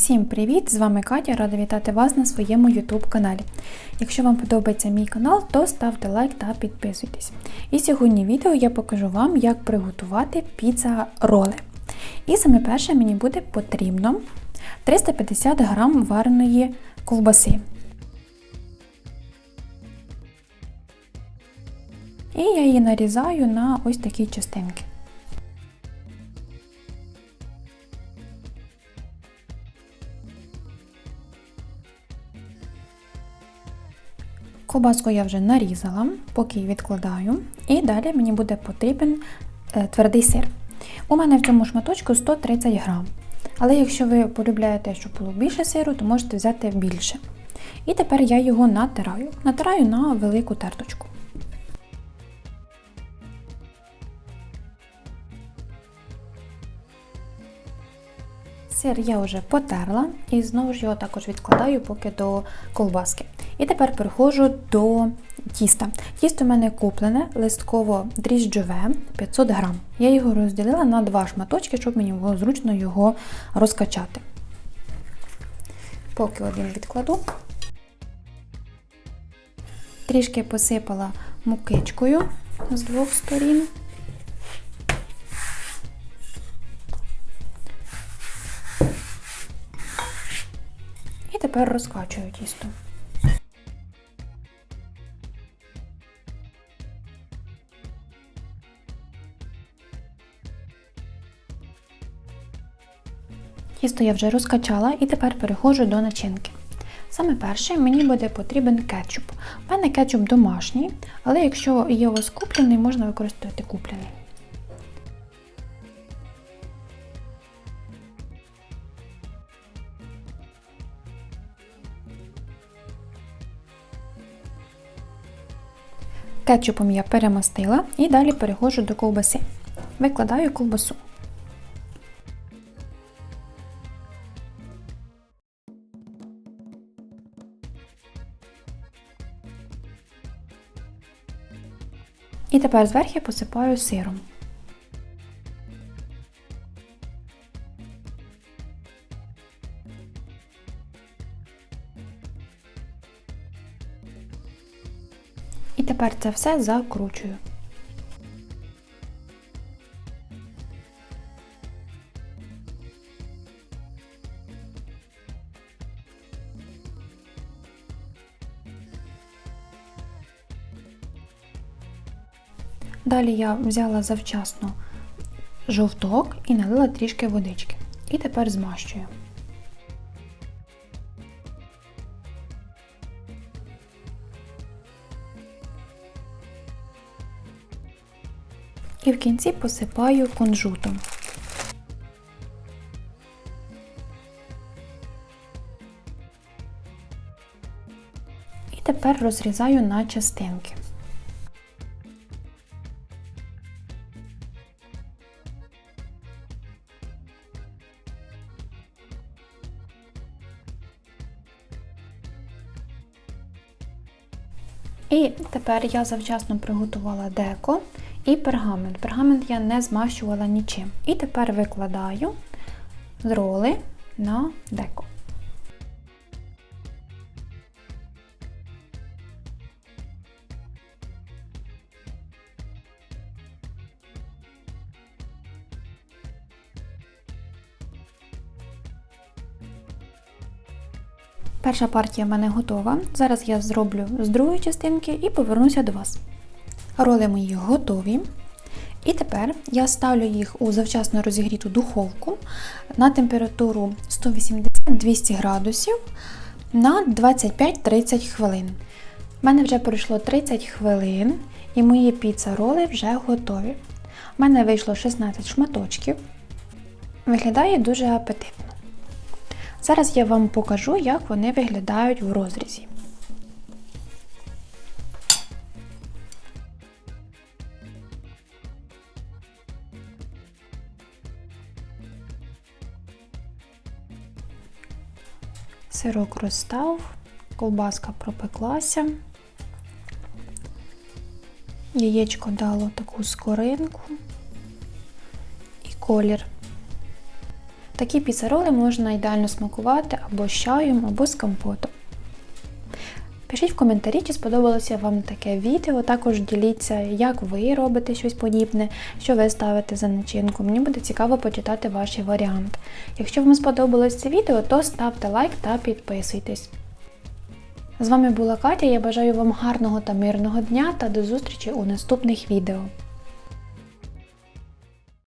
Всім привіт! З вами Катя, рада вітати вас на своєму YouTube каналі. Якщо вам подобається мій канал, то ставте лайк та підписуйтесь. І сьогодні відео я покажу вам, як приготувати піца роли. І саме перше мені буде потрібно 350 г вареної ковбаси. І я її нарізаю на ось такі частинки. Ковбаску я вже нарізала, поки її відкладаю. І далі мені буде потрібен е, твердий сир. У мене в цьому шматочку 130 грам. Але якщо ви полюбляєте, щоб було більше сиру, то можете взяти більше. І тепер я його натираю. Натираю на велику терточку. Сир я вже потерла і знову ж його також відкладаю поки до ковбаски. І тепер переходжу до тіста. Тісто в мене куплене, листково дріжджове 500 грам. Я його розділила на два шматочки, щоб мені було зручно його розкачати. Поки один відкладу, трішки посипала мукичкою з двох сторін. Тепер розкачую тісто. Тісто я вже розкачала і тепер переходжу до начинки. Саме перше мені буде потрібен кетчуп. У мене кетчуп домашній, але якщо є у вас куплений, можна використовувати куплений. Кетчупом я перемастила і далі переходжу до ковбаси. Викладаю ковбасу. І тепер зверху посипаю сиром. І тепер це все закручую. Далі я взяла завчасно жовток і налила трішки водички. І тепер змащую. І в кінці посипаю кунжутом. І тепер розрізаю на частинки. І тепер я завчасно приготувала деко і пергамент. Пергамент я не змащувала нічим. І тепер викладаю роли на деко. Перша партія в мене готова. Зараз я зроблю з другої частинки і повернуся до вас. Роли мої готові. І тепер я ставлю їх у завчасно розігріту духовку на температуру 180-200 градусів на 25-30 хвилин. У мене вже пройшло 30 хвилин і мої піца-роли вже готові. У мене вийшло 16 шматочків. Виглядає дуже апетитно. Зараз я вам покажу, як вони виглядають в розрізі. Сирок розстав, колбаска пропеклася, яєчко дало таку скоринку. І колір. Такі піцероли можна ідеально смакувати або з чаєм, або з компотом. Пишіть в коментарі, чи сподобалося вам таке відео. Також діліться, як ви робите щось подібне, що ви ставите за начинку. Мені буде цікаво почитати ваші варіанти. Якщо вам сподобалось це відео, то ставте лайк та підписуйтесь. З вами була Катя. Я бажаю вам гарного та мирного дня та до зустрічі у наступних відео.